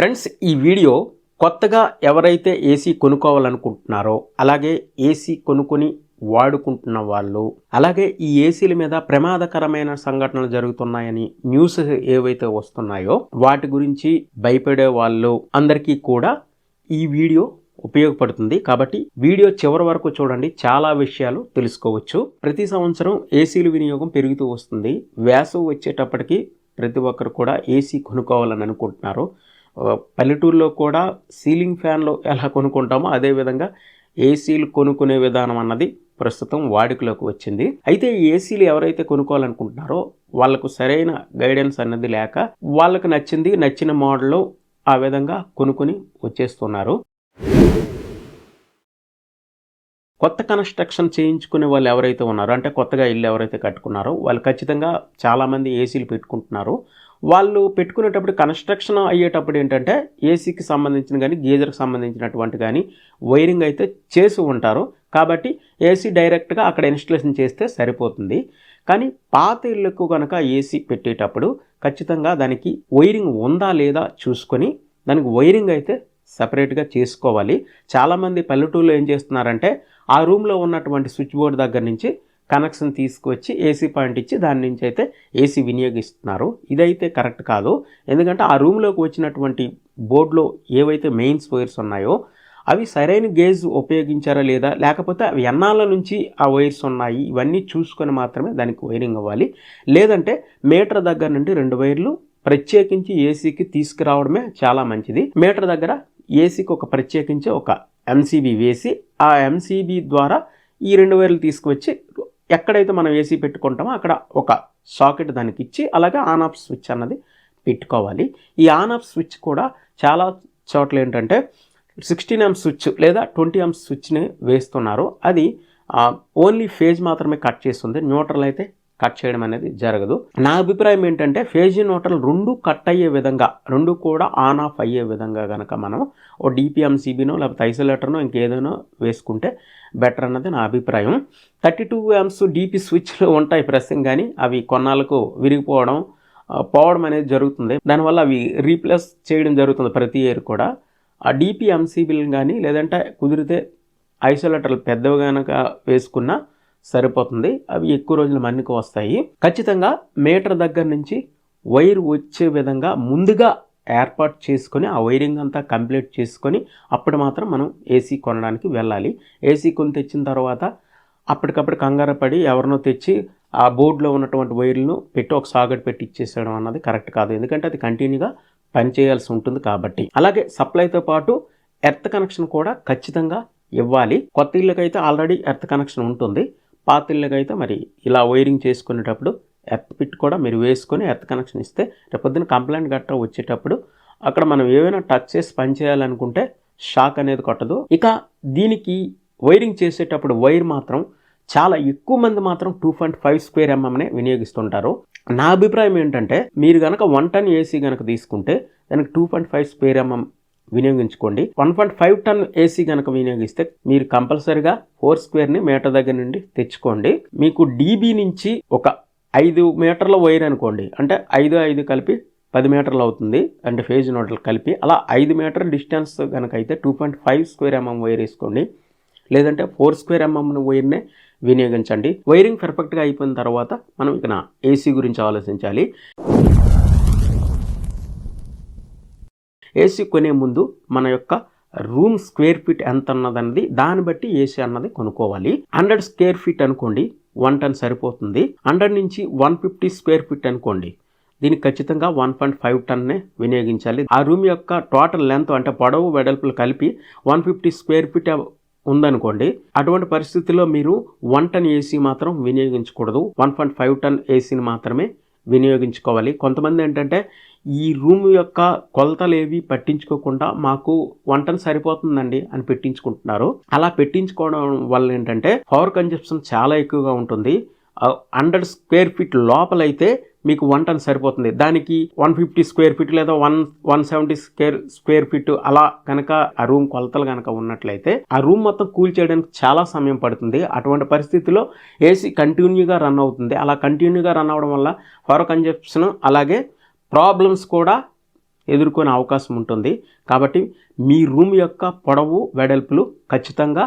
Friends ఈ video కొత్తగా ఎవరైతే ఏసీ కొనుక్కోవాలనుకుంటున్నారో అలాగే ఏసీ కొనుక్కొని వాడుకుంటున్న వాళ్ళు అలాగే ఈ ఏసీల మీద ప్రమాదకరమైన సంఘటనలు జరుగుతున్నాయని న్యూస్ ఏవైతే వస్తున్నాయో వాటి గురించి భయపడే వాళ్ళు అందరికీ కూడా ఈ వీడియో ఉపయోగపడుతుంది. కాబట్టి వీడియో చివరి వరకు చూడండి. చాలా విషయాలు తెలుసుకోవచ్చు. ప్రతి సంవత్సరం ఏసీల వినియోగం పెరుగుతూ వస్తుంది. వేసవి వచ్చేటప్పటికి ప్రతి ఒక్కరు కూడా ఏసీ కొనుక్కోవాలని అనుకుంటున్నారు. పల్లెటూరులో కూడా సీలింగ్ ఫ్యాన్లు ఎలా కొనుక్కుంటామో అదేవిధంగా ఏసీలు కొనుక్కునే విధానం అన్నది ప్రస్తుతం వాడుకలోకి వచ్చింది. అయితే ఏసీలు ఎవరైతే కొనుక్కోవాలనుకుంటున్నారో వాళ్ళకు సరైన గైడెన్స్ అన్నది లేక వాళ్ళకు నచ్చింది నచ్చిన మోడల్లో ఆ విధంగా కొనుక్కొని వచ్చేస్తున్నారు. కొత్త కన్స్ట్రక్షన్ చేయించుకునే వాళ్ళు ఎవరైతే ఉన్నారో అంటే కొత్తగా ఇల్లు ఎవరైతే కట్టుకున్నారో వాళ్ళు ఖచ్చితంగా చాలామంది ఏసీలు పెట్టుకుంటున్నారు. వాళ్ళు పెట్టుకునేటప్పుడు కన్స్ట్రక్షన్ అయ్యేటప్పుడు ఏంటంటే ఏసీకి సంబంధించిన కానీ గీజర్కి సంబంధించినటువంటి కానీ వైరింగ్ అయితే చేసి ఉంటారు. కాబట్టి ఏసీ డైరెక్ట్గా అక్కడ ఇన్స్టలేషన్ చేస్తే సరిపోతుంది. కానీ పాత ఇళ్ళకు కనుక ఏసీ పెట్టేటప్పుడు ఖచ్చితంగా దానికి వైరింగ్ ఉందా లేదా చూసుకొని దానికి వైరింగ్ అయితే సపరేట్గా చేసుకోవాలి. చాలామంది పల్లెటూరులో ఏం చేస్తున్నారంటే ఆ రూమ్లో ఉన్నటువంటి స్విచ్ బోర్డ్ దగ్గర నుంచి కనెక్షన్ తీసుకొచ్చి ఏసీ పాయింట్ ఇచ్చి దాని నుంచి అయితే ఏసీ వినియోగిస్తున్నారు. ఇదైతే కరెక్ట్ కాదు. ఎందుకంటే ఆ రూమ్లోకి వచ్చినటువంటి బోర్డులో ఏవైతే మెయిన్స్ వైర్స్ ఉన్నాయో అవి సరైన గేజ్ ఉపయోగించారా లేదా? లేకపోతే అవి ఎన్నాళ్ళ నుంచి ఆ వైర్స్ ఉన్నాయి? ఇవన్నీ చూసుకొని మాత్రమే దానికి వైరింగ్ అవ్వాలి. లేదంటే మీటర్ దగ్గర నుండి రెండు వైర్లు ప్రత్యేకించి ఏసీకి తీసుకురావడమే చాలా మంచిది. మీటర్ దగ్గర ఏసీకి ఒక ప్రత్యేకించి ఒక ఎంసీబీ వేసి ఆ ఎంసీబీ ద్వారా ఈ రెండు వైర్లు తీసుకువచ్చి ఎక్కడైతే మనం ఏసీ పెట్టుకుంటామో అక్కడ ఒక సాకెట్ దానికి ఇచ్చి అలాగే ఆన్ ఆఫ్ స్విచ్ అన్నది పెట్టుకోవాలి. ఈ ఆన్ ఆఫ్ స్విచ్ కూడా చాలా చోట్ల ఏంటంటే సిక్స్టీన్ ఎం స్విచ్ లేదా ట్వంటీ ఎం స్విచ్ని వేస్తున్నారు. అది ఓన్లీ ఫేజ్ మాత్రమే కట్ చేస్తుంది. న్యూట్రల్ అయితే కట్ చేయడం అనేది జరగదు. నా అభిప్రాయం ఏంటంటే ఫేజీ న్యూట్రల్ రెండు కట్ అయ్యే విధంగా రెండు కూడా ఆన్ ఆఫ్ అయ్యే విధంగా కనుక మనం ఓ డిపిఎంసీబీనో లేకపోతే ఐసోలేటర్నో ఇంకేదైనా వేసుకుంటే బెటర్ అన్నది నా అభిప్రాయం. థర్టీ టూ ఎంస్ డిపి స్విచ్లు ఉంటాయి ప్రస్తుతం కానీ అవి కొన్నాళ్ళకు విరిగిపోవడం పోవడం అనేది జరుగుతుంది. దానివల్ల అవి రీప్లేస్ చేయడం జరుగుతుంది ప్రతి ఇయర్ కూడా. ఆ డిపి ఎంసీబీలు కానీ లేదంటే కుదిరితే ఐసోలేటర్లు పెద్దవి కనుక వేసుకున్నా సరిపోతుంది. అవి ఎక్కువ రోజులు మన్నిక వస్తాయి. ఖచ్చితంగా మీటర్ దగ్గర నుంచి వైర్ వచ్చే విధంగా ముందుగా ఏర్పాటు చేసుకొని ఆ వైరింగ్ అంతా కంప్లీట్ చేసుకొని అప్పుడు మాత్రం మనం ఏసీ కొనడానికి వెళ్ళాలి. ఏసీ కొని తెచ్చిన తర్వాత అప్పటికప్పుడు కంగారు పడి ఎవరినో తెచ్చి ఆ బోర్డులో ఉన్నటువంటి వైర్లను పెట్టి ఒక సాగట్ పెట్టి ఇచ్చేసేయడం అన్నది కరెక్ట్ కాదు. ఎందుకంటే అది కంటిన్యూగా పనిచేయాల్సి ఉంటుంది కాబట్టి. అలాగే సప్లైతో పాటు ఎర్త్ కనెక్షన్ కూడా ఖచ్చితంగా ఇవ్వాలి. కొత్త ఇళ్ళకైతే ఆల్రెడీ ఎర్త్ కనెక్షన్ ఉంటుంది. పాతిళ్ళకైతే మరి ఇలా వైరింగ్ చేసుకునేటప్పుడు ఎర్త్ పిట్ కూడా మీరు వేసుకొని ఎర్త్ కనెక్షన్ ఇస్తే రేపొద్దున కంప్లైంట్ గట్రా వచ్చేటప్పుడు అక్కడ మనం ఏవైనా టచ్ చేసి పని చేయాలనుకుంటే షాక్ అనేది కొట్టదు. ఇక దీనికి వైరింగ్ చేసేటప్పుడు వైర్ మాత్రం చాలా ఎక్కువ మంది మాత్రం టూ పాయింట్ ఫైవ్ స్క్వేర్ ఎంఎంనే వినియోగిస్తుంటారు. నా అభిప్రాయం ఏంటంటే మీరు కనుక వన్ టన్ ఏసీ కనుక తీసుకుంటే దానికి two point five square MM వినియోగించుకోండి. One point five ton AC కనుక వినియోగిస్తే మీరు కంపల్సరిగా ఫోర్ స్క్వేర్ని మీటర్ దగ్గర నుండి తెచ్చుకోండి. మీకు డీబీ నుంచి ఒక ఐదు మీటర్ల వైర్ అనుకోండి. అంటే ఐదు ఐదు కలిపి పది మీటర్లు అవుతుంది. అంటే ఫేజ్ నోటలు కలిపి అలా ఐదు మీటర్ డిస్టెన్స్ కనుక అయితే two point five square MM wire వేసుకోండి. లేదంటే ఫోర్ స్క్వేర్ ఎంఎం వైర్నే వినియోగించండి. వైరింగ్ పర్ఫెక్ట్గా అయిపోయిన తర్వాత మనం ఇక ఏసీ గురించి ఆలోచించాలి. ఏసీ కొనే ముందు మన యొక్క రూమ్ స్క్వేర్ ఫీట్ ఎంత అన్నదన్నది దాన్ని బట్టి ఏసీ అన్నది కొనుక్కోవాలి. హండ్రెడ్ స్క్వేర్ ఫీట్ అనుకోండి వన్ టన్ సరిపోతుంది. హండ్రెడ్ నుంచి వన్ ఫిఫ్టీ స్క్వేర్ ఫీట్ అనుకోండి దీనికి ఖచ్చితంగా వన్ పాయింట్ ఫైవ్ టన్నే వినియోగించాలి. ఆ రూమ్ యొక్క టోటల్ లెంత్ అంటే పొడవు వెడల్పులు కలిపి వన్ ఫిఫ్టీ స్క్వేర్ ఫీట్ ఉందనుకోండి అటువంటి పరిస్థితిలో మీరు వన్ టన్ ఏసీ మాత్రం వినియోగించకూడదు. వన్ పాయింట్ ఫైవ్ టన్ ఏసీని మాత్రమే వినియోగించుకోవాలి. కొంతమంది ఏంటంటే ఈ రూమ్ యొక్క కొలతలు ఏవి పట్టించుకోకుండా మాకు వంటను సరిపోతుందండి అని పెట్టించుకుంటున్నారు. అలా పెట్టించుకోవడం వల్ల ఏంటంటే పవర్ కన్జప్షన్ చాలా ఎక్కువగా ఉంటుంది. హండ్రెడ్ స్క్వేర్ ఫీట్ లోపలైతే మీకు వన్ టన్ సరిపోతుంది. దానికి వన్ ఫిఫ్టీ స్క్వేర్ ఫీట్ లేదా one one seventy square square feet అలా కనుక ఆ రూమ్ కొలతలు కనుక ఉన్నట్లయితే ఆ రూమ్ మొత్తం కూల్ చేయడానికి చాలా సమయం పడుతుంది. అటువంటి పరిస్థితిలో ఏసీ కంటిన్యూగా రన్ అవుతుంది. అలా కంటిన్యూగా రన్ అవడం వల్ల పవర్ కన్జప్షన్ అలాగే ప్రాబ్లమ్స్ కూడా ఎదుర్కొనే అవకాశం ఉంటుంది. కాబట్టి మీ రూమ్ యొక్క పొడవు వెడల్పులు ఖచ్చితంగా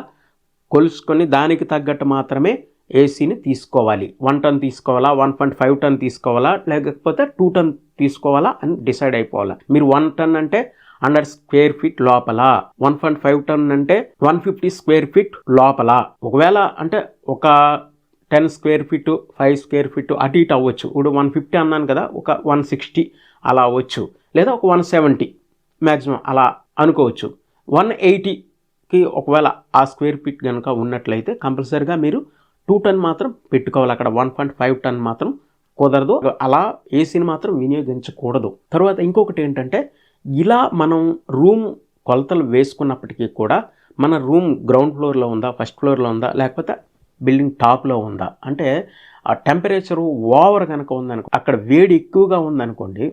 కొలుసుకొని దానికి తగ్గట్టు మాత్రమే ఏసీని తీసుకోవాలి. వన్ టన్ తీసుకోవాలా వన్ పాయింట్ ఫైవ్ టన్ తీసుకోవాలా లేకపోతే టూ టన్ తీసుకోవాలా అని డిసైడ్ అయిపోవాలా. మీరు వన్ టన్ అంటే హండ్రెడ్ స్క్వేర్ ఫీట్ లోపల వన్ పాయింట్ ఫైవ్ టన్ అంటే వన్ ఫిఫ్టీ స్క్వేర్ ఫీట్ లోపల. ఒకవేళ అంటే ఒక ten square feet five square feet అటు ఇటు అవ్వచ్చు. ఇప్పుడు వన్ ఫిఫ్టీ అన్నాను కదా ఒక వన్ సిక్స్టీ అలా అవ్వచ్చు. లేదా ఒక వన్ సెవెంటీ మ్యాక్సిమం అలా అనుకోవచ్చు. వన్ ఎయిటీకి ఒకవేళ ఆ స్క్వేర్ ఫీట్ కనుక ఉన్నట్లయితే కంపల్సరీగా మీరు టూ టన్ మాత్రం పెట్టుకోవాలి. అక్కడ వన్ పాయింట్ ఫైవ్ టన్ మాత్రం కుదరదు. అలా ఏసీని మాత్రం వినియోగించకూడదు. తర్వాత ఇంకొకటి ఏంటంటే ఇలా మనం రూమ్ కొలతలు వేసుకున్నప్పటికీ కూడా మన రూమ్ గ్రౌండ్ ఫ్లోర్లో ఉందా ఫస్ట్ ఫ్లోర్లో ఉందా లేకపోతే బిల్డింగ్ టాప్లో ఉందా? అంటే ఆ టెంపరేచరు ఓవర్ కనుక ఉందనుకో అక్కడ వేడి ఎక్కువగా ఉందనుకోండి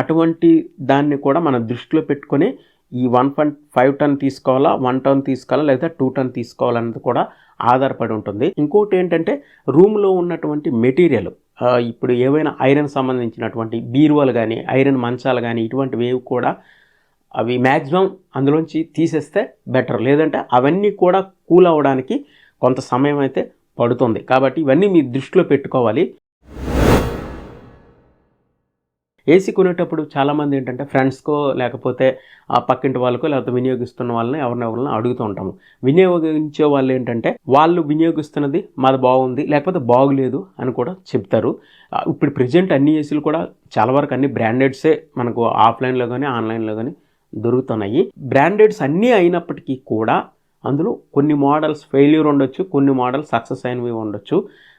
అటువంటి దాన్ని కూడా మనం దృష్టిలో పెట్టుకొని ఈ వన్ పాయింట్ ఫైవ్ టన్ తీసుకోవాలా వన్ టన్ తీసుకోవాలా లేదా టూ టన్ తీసుకోవాలన్నది కూడా ఆధారపడి ఉంటుంది. ఇంకోటి ఏంటంటే రూమ్లో ఉన్నటువంటి మెటీరియల్ ఇప్పుడు ఏవైనా ఐరన్ సంబంధించినటువంటి బీరువాలు కానీ ఐరన్ మంచాలు కానీ ఇటువంటివి ఏవి కూడా అవి మ్యాక్సిమం అందులోంచి తీసేస్తే బెటర్. లేదంటే అవన్నీ కూడా కూల్ అవ్వడానికి కొంత సమయం అయితే పడుతుంది. కాబట్టి ఇవన్నీ మీ దృష్టిలో పెట్టుకోవాలి. ఏసీ కొనేటప్పుడు చాలామంది ఏంటంటే ఫ్రెండ్స్కో లేకపోతే ఆ పక్కింటి వాళ్ళకో లేకపోతే వినియోగిస్తున్న వాళ్ళని ఎవరినెవరిని అడుగుతూ ఉంటాము. వినియోగించే వాళ్ళు ఏంటంటే వాళ్ళు వినియోగిస్తున్నది మాది బాగుంది లేకపోతే బాగులేదు అని కూడా చెప్తారు. ఇప్పుడు ప్రజెంట్ అన్ని ఏసీలు కూడా చాలా వరకు అన్ని బ్రాండెడ్సే మనకు ఆఫ్లైన్లో కానీ ఆన్లైన్లో కానీ దొరుకుతున్నాయి. బ్రాండెడ్స్ అన్నీ అయినప్పటికీ కూడా అందులో కొన్ని మోడల్స్ ఫెయిల్యూర్ ఉండొచ్చు కొన్ని మోడల్స్ సక్సెస్ అయినవి ఉండొచ్చు.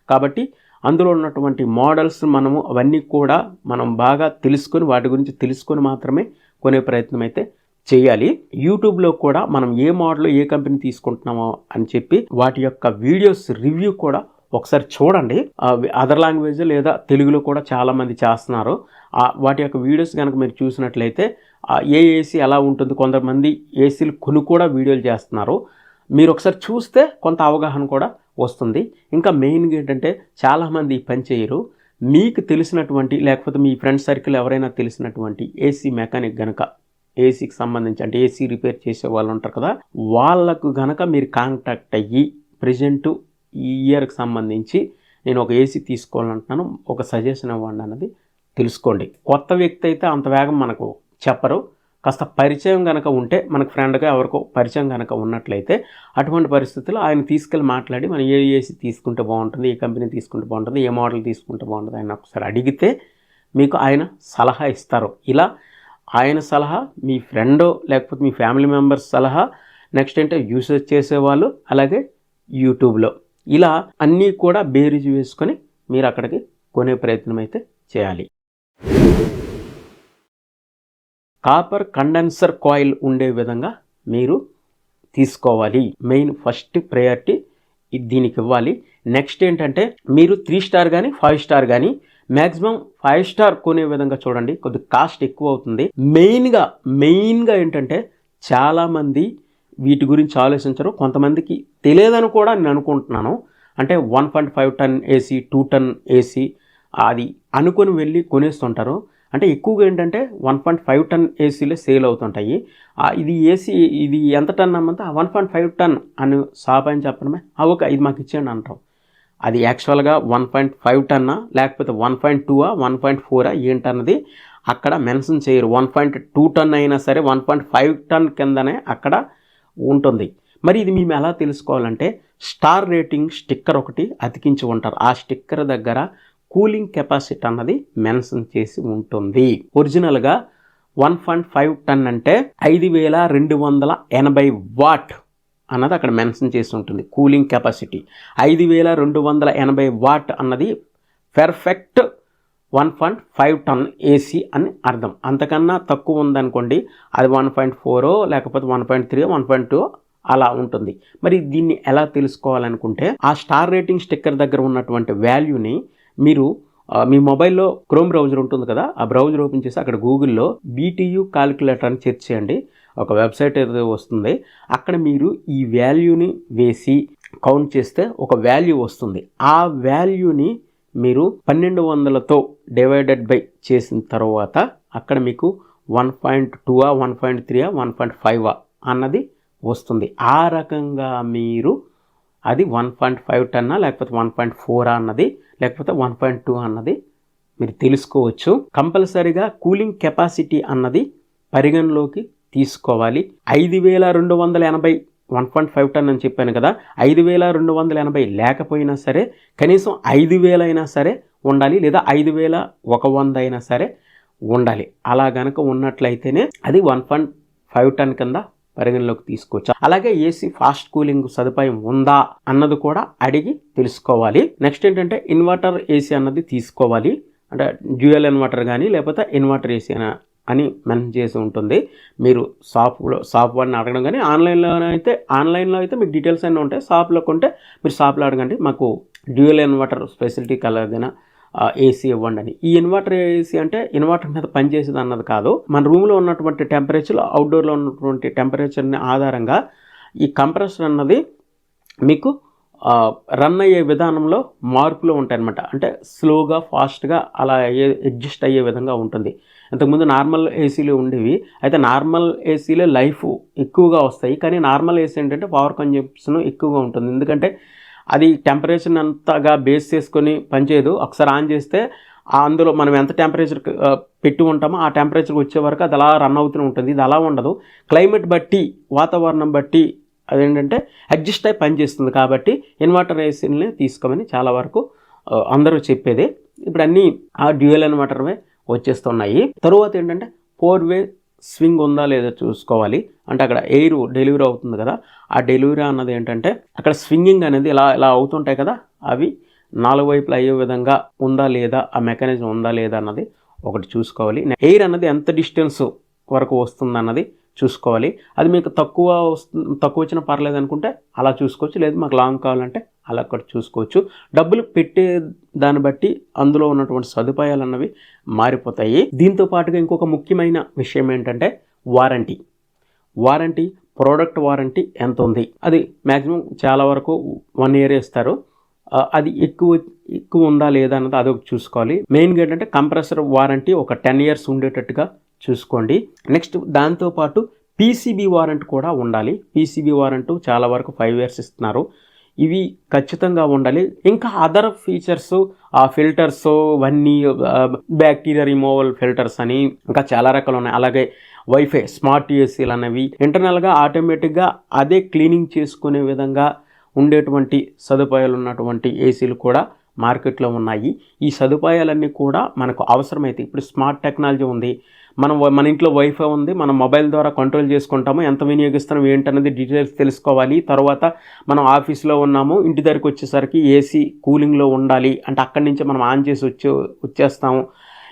కాబట్టి అందులో ఉన్నటువంటి మోడల్స్ మనము అవన్నీ కూడా మనం బాగా తెలుసుకొని వాటి గురించి తెలుసుకొని మాత్రమే కొనే ప్రయత్నం అయితే చేయాలి. యూట్యూబ్లో కూడా మనం ఏ మోడల్ ఏ కంపెనీ తీసుకుంటున్నామో అని చెప్పి వాటి యొక్క వీడియోస్ రివ్యూ కూడా ఒకసారి చూడండి. అదర్ లాంగ్వేజ్ లేదా తెలుగులో కూడా చాలామంది చేస్తున్నారు. వాటి యొక్క వీడియోస్ కనుక మీరు చూసినట్లయితే ఏ ఏసీ ఎలా ఉంటుంది? కొంతమంది ఏసీలు కొను కూడా వీడియోలు చేస్తున్నారు. మీరు ఒకసారి చూస్తే కొంత అవగాహన కూడా వస్తుంది. ఇంకా మెయిన్గా ఏంటంటే చాలామంది పని చేయరు. మీకు తెలిసినటువంటి లేకపోతే మీ ఫ్రెండ్ సర్కిల్ ఎవరైనా తెలిసినటువంటి ఏసీ మెకానిక్ గనక ఏసీకి సంబంధించి అంటే ఏసీ రిపేర్ చేసే వాళ్ళు ఉంటారు కదా వాళ్ళకు గనక మీరు కాంటాక్ట్ అయ్యి ప్రజెంటు ఈ ఇయర్కి సంబంధించి నేను ఒక ఏసీ తీసుకోవాలంటున్నాను. ఒక సజెషన్ ఇవ్వండి అన్నది తెలుసుకోండి. కొత్త వ్యక్తి అయితే అంత వేగం మనకు చెప్పరు. కాస్త పరిచయం కనుక ఉంటే మనకు ఫ్రెండ్గా ఎవరికో పరిచయం కనుక ఉన్నట్లయితే అటువంటి పరిస్థితుల్లో ఆయన తీసుకెళ్ళి మాట్లాడి మనం ఏ ఏసీ తీసుకుంటే బాగుంటుంది ఏ కంపెనీ తీసుకుంటే బాగుంటుంది ఏ మోడల్ తీసుకుంటే బాగుంటుంది ఆయన ఒకసారి అడిగితే మీకు ఆయన సలహా ఇస్తారు. ఇలా ఆయన సలహా మీ ఫ్రెండో లేకపోతే మీ ఫ్యామిలీ మెంబర్స్ సలహా నెక్స్ట్ అంటే యూసేజ్ చేసేవాళ్ళు అలాగే యూట్యూబ్లో. ఇలా అన్నీ కూడా బేరీజు వేసుకొని మీరు అక్కడికి కొనే ప్రయత్నం అయితే చేయాలి. కాపర్ కండెన్సర్ కాయిల్ ఉండే విధంగా మీరు తీసుకోవాలి. మెయిన్ ఫస్ట్ ప్రయారిటీ దీనికి ఇవ్వాలి. నెక్స్ట్ ఏంటంటే మీరు త్రీ స్టార్ కానీ ఫైవ్ స్టార్ కానీ మ్యాక్సిమం ఫైవ్ స్టార్ కొనే విధంగా చూడండి. కొద్ది కాస్ట్ ఎక్కువ అవుతుంది. మెయిన్గా మెయిన్గా ఏంటంటే చాలామంది వీటి గురించి ఆలోచించరు. కొంతమందికి తెలియదని కూడా నేను అనుకుంటున్నాను. అంటే one point five ton AC two ton AC అది అనుకొని వెళ్ళి కొనేస్తుంటారు. అంటే ఎక్కువగా ఏంటంటే వన్ పాయింట్ ఫైవ్ టన్ ఏసీలే సేల్ అవుతుంటాయి. ఇది ఏసీ ఇది ఎంత టన్ అమ్మంటే వన్ పాయింట్ ఫైవ్ టన్ అని షాప్ అని చెప్పడమే. ఒక ఇది మాకు ఇచ్చేయండి అంటాం అది యాక్చువల్గా వన్ పాయింట్ ఫైవ్ టన్నా లేకపోతే వన్ పాయింట్ టూవా వన్ పాయింట్ ఫోరా ఏంటన్నది అక్కడ మెన్షన్ చేయరు. వన్ పాయింట్ టూ టన్ అయినా సరే వన్ పాయింట్ ఫైవ్ టన్ కిందనే అక్కడ ఉంటుంది. మరి ఇది మేము ఎలా తెలుసుకోవాలంటే స్టార్ రేటింగ్ స్టిక్కర్ ఒకటి అతికించి ఉంటారు. ఆ స్టిక్కర్ దగ్గర కూలింగ్ కెపాసిటీ అన్నది మెన్షన్ చేసి ఉంటుంది. ఒరిజినల్గా వన్ పాయింట్ ఫైవ్ టన్ అంటే ఐదు వేల రెండు వందల ఎనభై వాట్ అన్నది అక్కడ మెన్షన్ చేసి ఉంటుంది. కూలింగ్ కెపాసిటీ ఐదు వేల రెండు వందల ఎనభై వాట్ అన్నది perfect one point five ton AC అని అర్థం. అంతకన్నా తక్కువ ఉందనుకోండి అది వన్ పాయింట్ ఫోరో లేకపోతే one point three one point two అలా ఉంటుంది. మరి దీన్ని ఎలా తెలుసుకోవాలనుకుంటే ఆ స్టార్ రేటింగ్ స్టిక్కర్ దగ్గర ఉన్నటువంటి వాల్యూని మీరు మీ మొబైల్లో క్రోమ్ బ్రౌజర్ ఉంటుంది కదా ఆ బ్రౌజర్ ఓపెన్ చేసి అక్కడ గూగుల్లో బీటీయూ కాలిక్యులేటర్ అని సెర్చ్ చేయండి. ఒక వెబ్సైట్ ఏదో వస్తుంది. అక్కడ మీరు ఈ వాల్యూని వేసి కౌంట్ చేస్తే ఒక వాల్యూ వస్తుంది. ఆ వాల్యూని మీరు పన్నెండు వందలతో డివైడెడ్ బై చేసిన తర్వాత అక్కడ మీకు వన్ పాయింట్ టూవా వన్ పాయింట్ త్రీయా వన్ పాయింట్ ఫైవా అన్నది వస్తుంది. ఆ రకంగా మీరు అది వన్ పాయింట్ ఫైవ్ టన్నా లేకపోతే వన్ పాయింట్ ఫోర్ అన్నది లేకపోతే వన్ పాయింట్ టూ అన్నది మీరు తెలుసుకోవచ్చు. కంపల్సరీగా కూలింగ్ కెపాసిటీ అన్నది పరిగణలోకి తీసుకోవాలి. ఐదు వేల రెండు వందల ఎనభై వన్ పాయింట్ ఫైవ్ టన్ అని చెప్పాను కదా ఐదు వేల రెండు వందల ఎనభై లేకపోయినా సరే కనీసం ఐదు వేల అయినా సరే ఉండాలి లేదా ఐదు వేల ఒక వంద అయినా సరే ఉండాలి. అలా గనక ఉన్నట్లయితేనే అది వన్ పాయింట్ ఫైవ్ టన్ కింద పరిగణలోకి తీసుకోవచ్చు. అలాగే ఏసీ ఫాస్ట్ కూలింగ్ సదుపాయం ఉందా అన్నది కూడా అడిగి తెలుసుకోవాలి. నెక్స్ట్ ఏంటంటే ఇన్వర్టర్ ఏసీ అన్నది తీసుకోవాలి. అంటే డ్యూయల్ ఇన్వర్టర్ కానీ లేకపోతే ఇన్వర్టర్ ఏసీ అని మెన్షన్ చేసి ఉంటుంది. మీరు షాప్లో షాప్ వాడిని అడగడం కానీ ఆన్లైన్లో అయితే ఆన్లైన్లో అయితే మీకు డీటెయిల్స్ అన్నీ ఉంటాయి. షాప్లో కొంటే మీరు షాప్లో అడగండి. మాకు డ్యూయల్ ఇన్వర్టర్ ఫెసిలిటీ కలదైనా ఏసీ ఇవ్వండి అని ఈ ఇన్వర్టర్ ఏసీ అంటే ఇన్వర్టర్ మీద పనిచేసేది అన్నది కాదు. మన రూమ్లో ఉన్నటువంటి టెంపరేచర్ అవుట్డోర్లో ఉన్నటువంటి టెంపరేచర్ని ఆధారంగా ఈ కంప్రెసర్ అన్నది మీకు రన్ అయ్యే విధానంలో మార్పులు ఉంటాయి అనమాట అంటే స్లోగా ఫాస్ట్గా అలా అయ్యే అడ్జస్ట్ అయ్యే విధంగా ఉంటుంది. ఇంతకుముందు నార్మల్ ఏసీలు ఉండేవి. అయితే నార్మల్ ఏసీలే లైఫ్ ఎక్కువగా వస్తాయి. కానీ నార్మల్ ఏసీ ఏంటంటే పవర్ కన్జంప్షన్ ఎక్కువగా ఉంటుంది. ఎందుకంటే అది టెంపరేచర్ అంతగా బేస్ చేసుకొని పనిచేయదు. ఒకసారి ఆన్ చేస్తే అందులో మనం ఎంత టెంపరేచర్ పెట్టి ఉంటామో ఆ టెంపరేచర్ వచ్చే వరకు అది అలా రన్ అవుతూనే ఉంటుంది. ఇది అలా ఉండదు. క్లైమేట్ బట్టి వాతావరణం బట్టి అదేంటంటే అడ్జస్ట్ అయి పనిచేస్తుంది కాబట్టి ఇన్వర్టర్ ఏసీని తీసుకోమని చాలా వరకు అందరూ చెప్పేది. ఇప్పుడు అన్నీ ఆ డ్యూయల్ ఇన్వర్టర్వే వచ్చేస్తున్నాయి. తరువాత ఏంటంటే ఫోర్ వే స్వింగ్ ఉందా లేదా చూసుకోవాలి. అంటే అక్కడ ఎయిర్ డెలివరీ అవుతుంది కదా. ఆ డెలివరీ అన్నది ఏంటంటే అక్కడ స్వింగింగ్ అనేది ఇలా ఇలా అవుతుంటాయి కదా. అవి నాలుగు వైపులు అయ్యే విధంగా ఉందా లేదా ఆ మెకానిజం ఉందా లేదా అన్నది ఒకటి చూసుకోవాలి. ఎయిర్ అన్నది ఎంత డిస్టెన్స్ వరకు వస్తుంది అన్నది చూసుకోవాలి. అది మీకు తక్కువ వస్తుంది తక్కువ వచ్చినా పర్లేదు అనుకుంటే అలా చూసుకోవచ్చు. లేదు మాకు లాంగ్ కావాలంటే అలా కూడా చూసుకోవచ్చు. డబ్బులు పెట్టే దాన్ని బట్టి అందులో ఉన్నటువంటి సదుపాయాలు అన్నవి మారిపోతాయి. దీంతో పాటుగా ఇంకొక ముఖ్యమైన విషయం ఏంటంటే వారంటీ. వారంటీ ప్రోడక్ట్ వారంటీ ఎంత ఉంది అది మ్యాక్సిమం చాలా వరకు వన్ ఇయర్ ఇస్తారు. అది ఎక్కువ ఎక్కువ ఉందా లేదా అన్నది అదొక చూసుకోవాలి. మెయిన్గా ఏంటంటే కంప్రెసర్ వారంటీ ఒక టెన్ ఇయర్స్ ఉండేటట్టుగా చూసుకోండి. నెక్స్ట్ దాంతోపాటు పీసీబీ వారంట్ కూడా ఉండాలి. పీసీబీ వారంట్ చాలా వరకు ఫైవ్ ఇయర్స్ ఇస్తున్నారు. ఇవి ఖచ్చితంగా ఉండాలి. ఇంకా అదర్ ఫీచర్స్ ఆ ఫిల్టర్స్ ఇవన్నీ బ్యాక్టీరియా రిమూవల్ ఫిల్టర్స్ అని ఇంకా చాలా రకాలు ఉన్నాయి. అలాగే వైఫై స్మార్ట్ ఏసీలు అనేవి ఇంటర్నల్గా ఆటోమేటిక్గా అదే క్లీనింగ్ చేసుకునే విధంగా ఉండేటువంటి సదుపాయాలు ఉన్నటువంటి ఏసీలు కూడా మార్కెట్లో ఉన్నాయి. ఈ సదుపాయాలన్నీ కూడా మనకు అవసరమైతే ఇప్పుడు స్మార్ట్ టెక్నాలజీ ఉంది. మనం మన ఇంట్లో వైఫై ఉంది మనం మొబైల్ ద్వారా కంట్రోల్ చేసుకుంటాము ఎంత వినియోగిస్తున్నాం ఏంటనేది డీటెయిల్స్ తెలుసుకోవాలి. తర్వాత మనం ఆఫీస్లో ఉన్నాము ఇంటి దగ్గరికి వచ్చేసరికి ఏసీ కూలింగ్లో ఉండాలి అంటే అక్కడి నుంచి మనం ఆన్ చేసి వచ్చే వచ్చేస్తాము.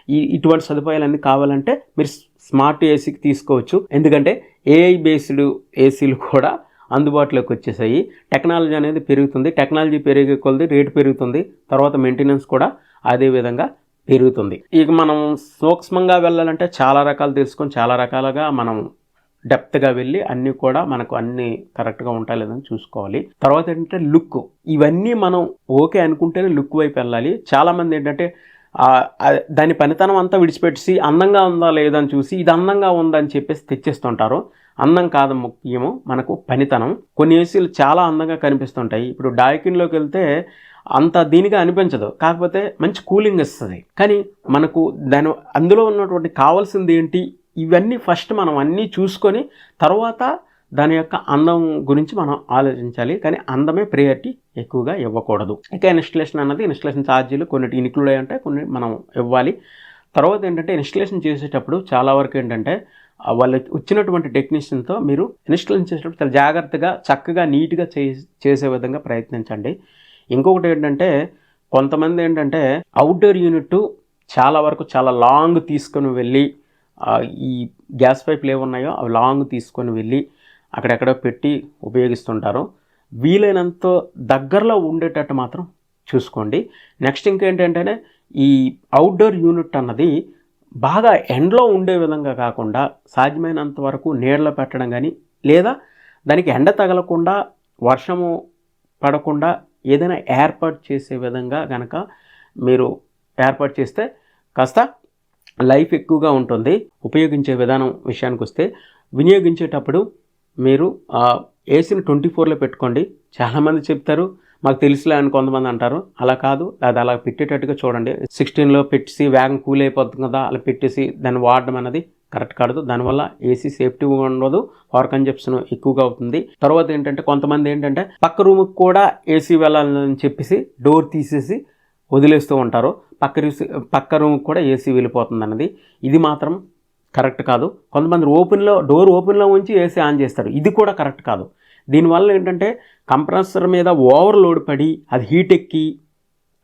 ఈ ఇటువంటి సదుపాయాలన్నీ కావాలంటే మీరు స్మార్ట్ ఏసీకి తీసుకోవచ్చు. ఎందుకంటే ఏఐ బేస్డ్ ఏసీలు కూడా అందుబాటులోకి వచ్చేసాయి. టెక్నాలజీ అనేది పెరుగుతుంది. టెక్నాలజీ పెరిగే కొలది రేటు పెరుగుతుంది. తర్వాత మెయింటెనెన్స్ కూడా అదే విధంగా పెరుగుతుంది. ఇక మనం సూక్ష్మంగా వెళ్ళాలంటే చాలా రకాలు తెలుసుకొని చాలా రకాలుగా మనం డెప్త్గా వెళ్ళి అన్నీ కూడా మనకు అన్నీ కరెక్ట్గా ఉంటాయి లేదని చూసుకోవాలి. తర్వాత ఏంటంటే లుక్. ఇవన్నీ మనం ఓకే అనుకుంటేనే లుక్ వైపు వెళ్ళాలి. చాలామంది ఏంటంటే దాని పనితనం అంతా విడిచిపెట్టి అందంగా ఉందా లేదని చూసి ఇది అందంగా ఉందని చెప్పేసి తెచ్చేస్తుంటారు. అందం కాదు ముఖ్యము మనకు పనితనం. కొన్ని ఏసీలు చాలా అందంగా కనిపిస్తుంటాయి. ఇప్పుడు డాయికిన్లోకి వెళ్తే అంత దీనిగా అనిపించదు. కాకపోతే మంచి కూలింగ్ ఇస్తుంది కానీ మనకు దాని అందులో ఉన్నటువంటి కావాల్సింది ఏంటి? ఇవన్నీ ఫస్ట్ మనం అన్నీ చూసుకొని తర్వాత దాని యొక్క అందం గురించి మనం ఆలోచించాలి. కానీ అందమే ప్రియారిటీ ఎక్కువగా ఇవ్వకూడదు. ఇక ఇన్స్టలేషన్ అన్నది ఇన్స్టలేషన్ ఛార్జీలు కొన్నిటి ఇన్క్లూడ్ అయ్యి ఉంటాయి కొన్ని మనం ఇవ్వాలి. తర్వాత ఏంటంటే ఇన్స్టలేషన్ చేసేటప్పుడు చాలా వరకు ఏంటంటే వాళ్ళు వచ్చినటువంటి టెక్నీషియన్తో మీరు ఇన్స్టలేషన్ చేసేటప్పుడు చాలా జాగ్రత్తగా చక్కగా నీట్గా చేసే విధంగా ప్రయత్నించండి. ఇంకొకటి ఏంటంటే కొంతమంది ఏంటంటే అవుట్డోర్ యూనిట్ చాలా వరకు చాలా లాంగ్ తీసుకొని వెళ్ళి ఈ గ్యాస్ పైపులు ఏమున్నాయో అవి లాంగ్ తీసుకొని వెళ్ళి అక్కడెక్కడ పెట్టి ఉపయోగిస్తుంటారు. వీలైనంత దగ్గరలో ఉండేటట్టు మాత్రం చూసుకోండి. నెక్స్ట్ ఇంకేంటంటే ఈ అవుట్డోర్ యూనిట్ అన్నది బాగా ఎండలో ఉండే విధంగా కాకుండా సాధ్యమైనంత వరకు నీడలో పెట్టడం కానీ లేదా దానికి ఎండ తగలకుండా వర్షము పడకుండా ఏదైనా ఏర్పాటు చేసే విధంగా కనుక మీరు ఏర్పాటు చేస్తే కాస్త లైఫ్ ఎక్కువగా ఉంటుంది. ఉపయోగించే విధానం విషయానికి వస్తే వినియోగించేటప్పుడు మీరు ఏసీని ట్వంటీ ఫోర్లో పెట్టుకోండి. చాలామంది చెప్తారు మాకు తెలుసులే అని కొంతమంది అంటారు. అలా కాదు. అది అలా పెట్టేటట్టుగా చూడండి. సిక్స్టీన్లో పెట్టేసి వేగం కూల్ అయిపోతుంది కదా అలా పెట్టేసి దాన్ని వాడడం అనేది కరెక్ట్ కాదు దానివల్ల ఏసీ సేఫ్టీగా ఉండదు. పవర్ కన్జప్షన్ ఎక్కువగా అవుతుంది. తర్వాత ఏంటంటే కొంతమంది ఏంటంటే పక్క రూమ్కి కూడా ఏసీ వెళ్ళాలని చెప్పేసి డోర్ తీసేసి వదిలేస్తూ ఉంటారు. పక్క పక్క రూమ్కి కూడా ఏసీ వెళ్ళిపోతుంది అన్నది. ఇది మాత్రం కరెక్ట్ కాదు. కొంతమంది ఓపెన్లో డోర్ ఓపెన్లో ఉంచి ఏసీ ఆన్ చేస్తారు. ఇది కూడా కరెక్ట్ కాదు. దీనివల్ల ఏంటంటే కంప్రెసర్ మీద ఓవర్లోడ్ పడి అది హీట్ ఎక్కి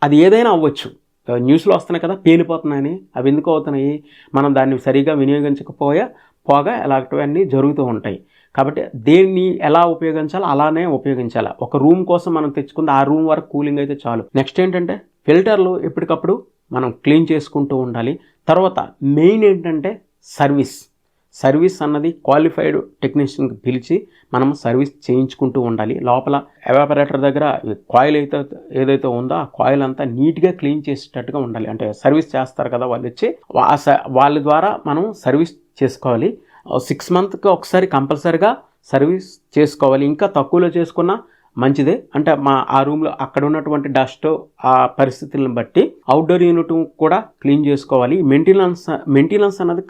అది ఏదైనా అవ్వచ్చు. న్యూస్లో వస్తున్నాయి కదా పేలిపోతున్నాయని అవి ఎందుకు అవుతున్నాయి మనం దాన్ని సరిగా వినియోగించకపోయా పోగా ఇలాంటివన్నీ జరుగుతూ ఉంటాయి. కాబట్టి దేన్ని ఎలా ఉపయోగించాలో అలానే ఉపయోగించాలి. ఒక రూమ్ కోసం మనం తెచ్చుకుంది ఆ రూమ్ వరకు కూలింగ్ అయితే చాలు. నెక్స్ట్ ఏంటంటే ఫిల్టర్లు ఎప్పటికప్పుడు మనం క్లీన్ చేసుకుంటూ ఉండాలి. తర్వాత మెయిన్ ఏంటంటే సర్వీస్. సర్వీస్ అన్నది క్వాలిఫైడ్ టెక్నీషియన్కి పిలిచి మనం సర్వీస్ చేయించుకుంటూ ఉండాలి. లోపల ఎవాపరేటర్ దగ్గర కాయిల్ అయితే ఏదైతే ఉందో ఆ కాయిల్ అంతా నీట్గా క్లీన్ చేసేటట్టుగా ఉండాలి. అంటే సర్వీస్ చేస్తారు కదా వాళ్ళు వచ్చి వా- స- వాళ్ళ ద్వారా మనం సర్వీస్ చేసుకోవాలి. సిక్స్ మంత్కి ఒకసారి కంపల్సరిగా సర్వీస్ చేసుకోవాలి. ఇంకా తక్కువలో చేసుకున్నా మంచిదే. అంటే మా ఆ రూమ్లో అక్కడ ఉన్నటువంటి డస్ట్ ఆ పరిస్థితులను బట్టి అవుట్డోర్ యూనిట్ కూడా క్లీన్ చేసుకోవాలి. మెయింటెనెన్స్ మెయింటెనెన్స్ అన్నది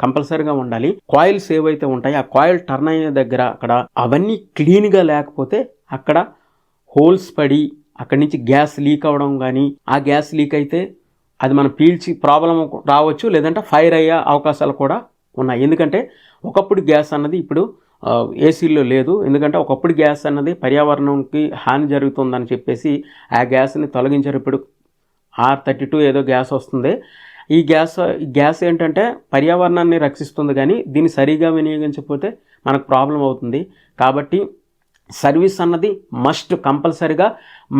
కంపల్సరీగా ఉండాలి. కాయిల్స్ ఏవైతే ఉంటాయో ఆ కాయిల్ టర్న్ అయ్యే దగ్గర అక్కడ అవన్నీ క్లీన్గా లేకపోతే అక్కడ హోల్స్ పడి అక్కడి నుంచి గ్యాస్ లీక్ అవ్వడం కానీ ఆ గ్యాస్ లీక్ అయితే అది మనం పీల్చి ప్రాబ్లం రావచ్చు లేదంటే ఫైర్ అయ్యే అవకాశాలు కూడా ఉన్నాయి. ఎందుకంటే ఒకప్పుడు గ్యాస్ అన్నది ఇప్పుడు ఏసీలో లేదు. ఎందుకంటే ఒకప్పుడు గ్యాస్ అన్నది పర్యావరణంకి హాని జరుగుతుందని చెప్పేసి ఆ గ్యాస్ని తొలగించారు. ఇప్పుడు ఆర్ థర్టీ టూ ఏదో గ్యాస్ వస్తుంది. ఈ గ్యాస్ ఈ గ్యాస్ ఏంటంటే పర్యావరణాన్ని రక్షిస్తుంది కానీ దీన్ని సరిగా వినియోగించకపోతే మనకు ప్రాబ్లం అవుతుంది. కాబట్టి సర్వీస్ అన్నది మస్ట్ కంపల్సరిగా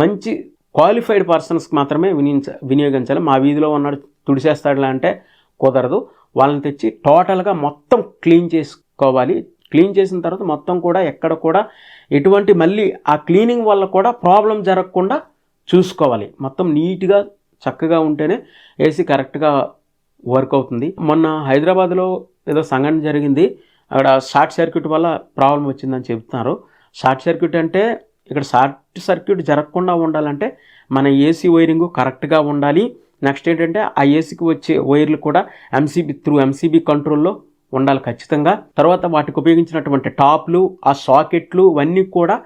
మంచి క్వాలిఫైడ్ పర్సన్స్కి మాత్రమే వినియోగించ వినియోగించాలి. మా వీధిలో ఉన్నాడు తుడిచేస్తాడులా అంటే కుదరదు. వాళ్ళని తెచ్చి టోటల్గా మొత్తం క్లీన్ చేసుకోవాలి. క్లీన్ చేసిన తర్వాత మొత్తం కూడా ఎక్కడ కూడా ఎటువంటి మళ్ళీ ఆ క్లీనింగ్ వల్ల కూడా ప్రాబ్లం జరగకుండా చూసుకోవాలి. మొత్తం నీట్గా చక్కగా ఉంటేనే ఏసీ కరెక్ట్గా వర్క్ అవుతుంది. మొన్న హైదరాబాద్లో ఏదో సంఘటన జరిగింది. అక్కడ షార్ట్ సర్క్యూట్ వల్ల ప్రాబ్లం వచ్చిందని చెబుతున్నారు షార్ట్ సర్క్యూట్ అంటే ఇక్కడ షార్ట్ సర్క్యూట్ జరగకుండా ఉండాలంటే మన ఏసీ వైరింగ్ కరెక్ట్గా ఉండాలి. నెక్స్ట్ ఏంటంటే ఆ ఏసీకి వచ్చే వైర్లు కూడా ఎంసీబీ త్రూ ఎంసీబీ కంట్రోల్లో ఉండాలి ఖచ్చితంగా. తర్వాత వాటికి ఉపయోగించినటువంటి టాప్లు ఆ సాకెట్లు ఇవన్నీ కూడా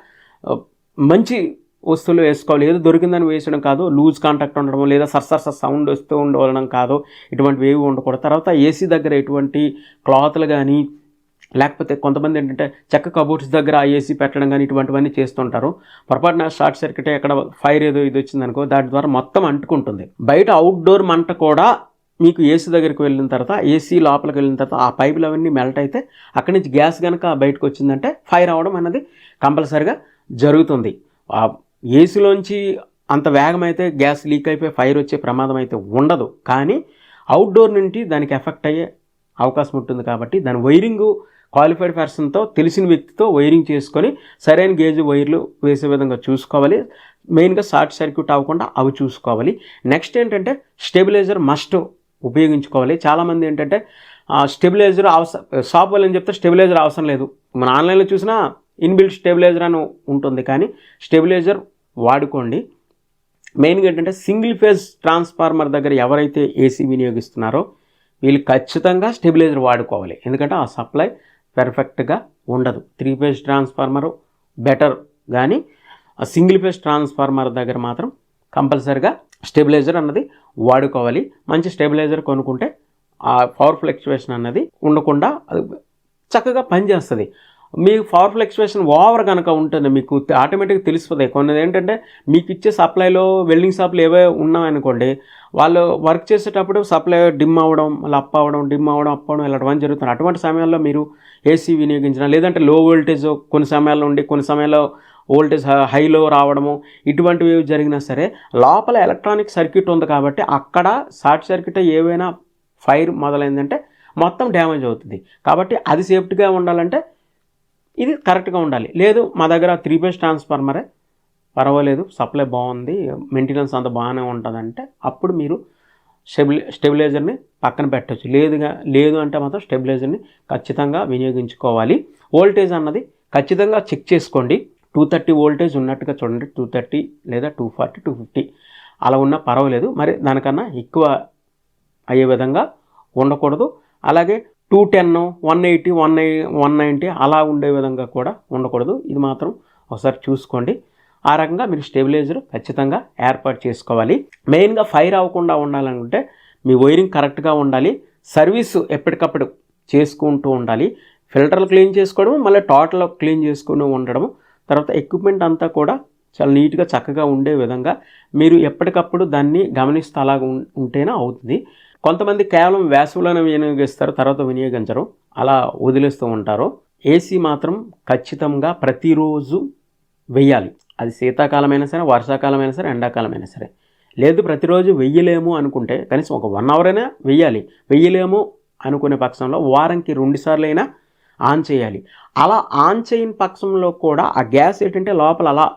మంచి వస్తువులు వేసుకోవాలి. ఏదో దొరికిందని వేసడం కాదు లూజ్ కాంటాక్ట్ ఉండడం లేదా సర్సర్స సౌండ్ వస్తూ ఉండడం కాదు ఇటువంటివి ఏవి ఉండకూడదు. తర్వాత ఏసీ దగ్గర ఎటువంటి క్లాత్లు కానీ లేకపోతే కొంతమంది ఏంటంటే చెక్క కబోర్డ్స్ దగ్గర ఏసీ పెట్టడం కానీ ఇటువంటివన్నీ చేస్తుంటారు. పొరపాటున షార్ట్ సర్క్యూట్ ఎక్కడ ఫైర్ ఏదో ఇది వచ్చిందనుకో దాని ద్వారా మొత్తం అంటుకుంటుంది. బయట అవుట్డోర్ మంట కూడా మీకు ఏసీ దగ్గరికి వెళ్ళిన తర్వాత ఏసీ లోపలికి వెళ్ళిన తర్వాత ఆ పైపులు అవన్నీ మెల్ట్ అయితే అక్కడి నుంచి గ్యాస్ కనుక బయటకు వచ్చిందంటే ఫైర్ అవ్వడం అనేది కంపల్సరిగా జరుగుతుంది. ఏసీలోంచి అంత వేగం అయితే గ్యాస్ లీక్ అయిపోయి ఫైర్ వచ్చే ప్రమాదం అయితే ఉండదు. కానీ అవుట్డోర్ నుండి దానికి ఎఫెక్ట్ అయ్యే అవకాశం ఉంటుంది కాబట్టి దాని వైరింగ్ క్వాలిఫైడ్ పర్సన్తో తెలిసిన వ్యక్తితో వైరింగ్ చేసుకొని సరైన గేజ్ వైర్లు వేసే విధంగా చూసుకోవాలి. మెయిన్గా షార్ట్ సర్క్యూట్ అవ్వకుండా అవి చూసుకోవాలి. నెక్స్ట్ ఏంటంటే స్టెబిలైజర్ మస్ట్ ఉపయోగించుకోవాలి. చాలామంది ఏంటంటే స్టెబిలైజర్ అవసరం షాప్ వాళ్ళని చెప్తే స్టెబిలైజర్ అవసరం లేదు. మన ఆన్లైన్లో చూసినా ఇన్బిల్ట్ స్టెబిలైజర్ అని ఉంటుంది కానీ స్టెబిలైజర్ వాడుకోండి. మెయిన్గా ఏంటంటే సింగిల్ ఫేజ్ ట్రాన్స్ఫార్మర్ దగ్గర ఎవరైతే ఏసీ వినియోగిస్తున్నారో వీళ్ళు ఖచ్చితంగా స్టెబిలైజర్ వాడుకోవాలి. ఎందుకంటే ఆ సప్లై పెర్ఫెక్ట్గా ఉండదు. త్రీ ఫేజ్ ట్రాన్స్ఫార్మర్ బెటర్ కానీ ఆ సింగిల్ ఫేజ్ ట్రాన్స్ఫార్మర్ దగ్గర మాత్రం కంపల్సరిగా స్టెబిలైజర్ అన్నది వాడుకోవాలి. మంచి స్టెబిలైజర్ కొనుక్కుంటే ఆ పవర్ ఫ్లక్చువేషన్ అన్నది ఉండకుండా చక్కగా పనిచేస్తుంది. మీకు పవర్ ఫ్లక్చువేషన్ ఓవర్ కనుక ఉంటుంది మీకు ఆటోమేటిక్గా తెలిసిపోతాయి కొన్ని ఏంటంటే మీకు ఇచ్చే సప్లైలో వెల్డింగ్ షాప్లు ఏవో ఉన్నాయనుకోండి వాళ్ళు వర్క్ చేసేటప్పుడు సప్లై డిమ్ అవ్వడం మళ్ళీ అప్ అవ్వడం డిమ్ అవ్వడం అప్ అవ్వడం ఇలాంటివన్నీ జరుగుతుంది అటువంటి సమయాల్లో మీరు ఏసీ వినియోగించడం లేదంటే లో వోల్టేజ్ కొన్ని సమయాల్లో ఉండి కొన్ని సమయాల్లో వోల్టేజ్ హైలో రావడము ఇటువంటివి జరిగినా సరే లోపల ఎలక్ట్రానిక్ సర్క్యూట్ ఉంది కాబట్టి అక్కడ షార్ట్ సర్క్యూట్ ఏవైనా ఫైర్ మొదలైందంటే మొత్తం డ్యామేజ్ అవుతుంది. కాబట్టి అది సేఫ్టీగా ఉండాలంటే ఇది కరెక్ట్గా ఉండాలి. లేదు మా దగ్గర త్రీ ఫేజ్ ట్రాన్స్ఫార్మరే పర్వాలేదు సప్లై బాగుంది మెయింటెనెన్స్ అంత బాగానే ఉంటుందంటే అప్పుడు మీరు స్టెబిలి స్టెబిలైజర్ని పక్కన పెట్టచ్చు. లేదుగా లేదు అంటే మాత్రం స్టెబిలైజర్ని ఖచ్చితంగా వినియోగించుకోవాలి. వోల్టేజ్ అన్నది ఖచ్చితంగా చెక్ చేసుకోండి. టూ థర్టీ వోల్టేజ్ ఉన్నట్టుగా చూడండి. టూ థర్టీ లేదా టూ ఫార్టీ టూ ఫిఫ్టీ అలా ఉన్నా పర్వాలేదు. మరి దానికన్నా ఎక్కువ అయ్యే విధంగా ఉండకూడదు. అలాగే two ten one eighty one one ninety అలా ఉండే విధంగా కూడా ఉండకూడదు. ఇది మాత్రం ఒకసారి చూసుకోండి. ఆ రకంగా మీరు స్టెబిలైజర్ ఖచ్చితంగా ఏర్పాటు చేసుకోవాలి. మెయిన్గా ఫైర్ అవ్వకుండా ఉండాలనుకుంటే మీ వైరింగ్ కరెక్ట్గా ఉండాలి. సర్వీస్ ఎప్పటికప్పుడు చేసుకుంటూ ఉండాలి. ఫిల్టర్లు క్లీన్ చేసుకోవడం మళ్ళీ టోటల్ క్లీన్ చేసుకుని ఉండడం తర్వాత ఎక్విప్మెంట్ అంతా కూడా చాలా నీట్గా చక్కగా ఉండే విధంగా మీరు ఎప్పటికప్పుడు దాన్ని గమనిస్తూ అలాగ ఉం- ఉంటేనే అవుతుంది. కొంతమంది కేవలం వేసవిలోనే వినియోగిస్తారు తర్వాత వినియోగించరు. అలా వదిలేస్తూ ఉంటారు. ఏసీ మాత్రం ఖచ్చితంగా ప్రతిరోజు వెయ్యాలి. అది శీతాకాలమైనా సరే వర్షాకాలమైనా సరే ఎండాకాలమైనా సరే. లేదు ప్రతిరోజు వెయ్యలేము అనుకుంటే కనీసం ఒక వన్ అవర్ అయినా వెయ్యాలి. వెయ్యలేము అనుకునే పక్షంలో వారంకి రెండుసార్లు అయినా ఆన్ చేయాలి. అలా ఆన్ చేయని పక్షంలో కూడా ఆ గ్యాస్ ఏంటంటే లోపల అలా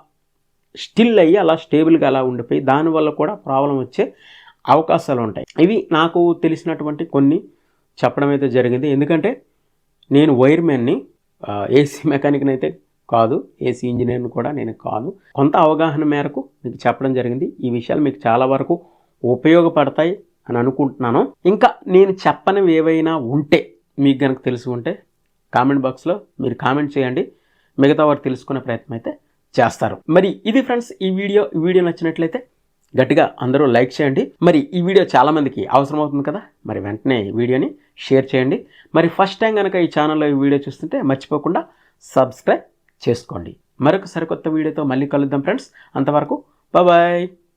స్టిల్ అయ్యి అలా స్టేబుల్గా అలా ఉండిపోయి దానివల్ల కూడా ప్రాబ్లం వచ్చే అవకాశాలు ఉంటాయి ఇవి నాకు తెలిసినటువంటి కొన్ని చెప్పడం అయితే జరిగింది. ఎందుకంటే నేను వైర్మెన్ని ఏసీ మెకానిక్ని అయితే కాదు ఏసీ ఇంజనీర్ని కూడా నేను కాదు. కొంత అవగాహన మేరకు మీకు చెప్పడం జరిగింది. ఈ విషయాలు మీకు చాలా వరకు ఉపయోగపడతాయి అని అనుకుంటున్నాను. ఇంకా నేను చెప్పనివి ఏవైనా ఉంటే మీకు కనుక తెలిసి ఉంటే కామెంట్ బాక్స్లో మీరు కామెంట్ చేయండి. మిగతా వారు తెలుసుకునే ప్రయత్నం అయితే చేస్తారు. మరి ఇది ఫ్రెండ్స్ ఈ వీడియో ఈ వీడియో నచ్చినట్లయితే గట్టిగా అందరూ లైక్ చేయండి. మరి ఈ వీడియో చాలామందికి అవసరమవుతుంది కదా? మరి వెంటనే ఈ వీడియోని షేర్ చేయండి. మరి ఫస్ట్ టైం కనుక ఈ ఛానల్లో ఈ వీడియో చూస్తుంటే మర్చిపోకుండా సబ్స్క్రైబ్ చేసుకోండి. మరొక సరికొత్త వీడియోతో మళ్ళీ కలుద్దాం ఫ్రెండ్స్. అంతవరకు బాయ్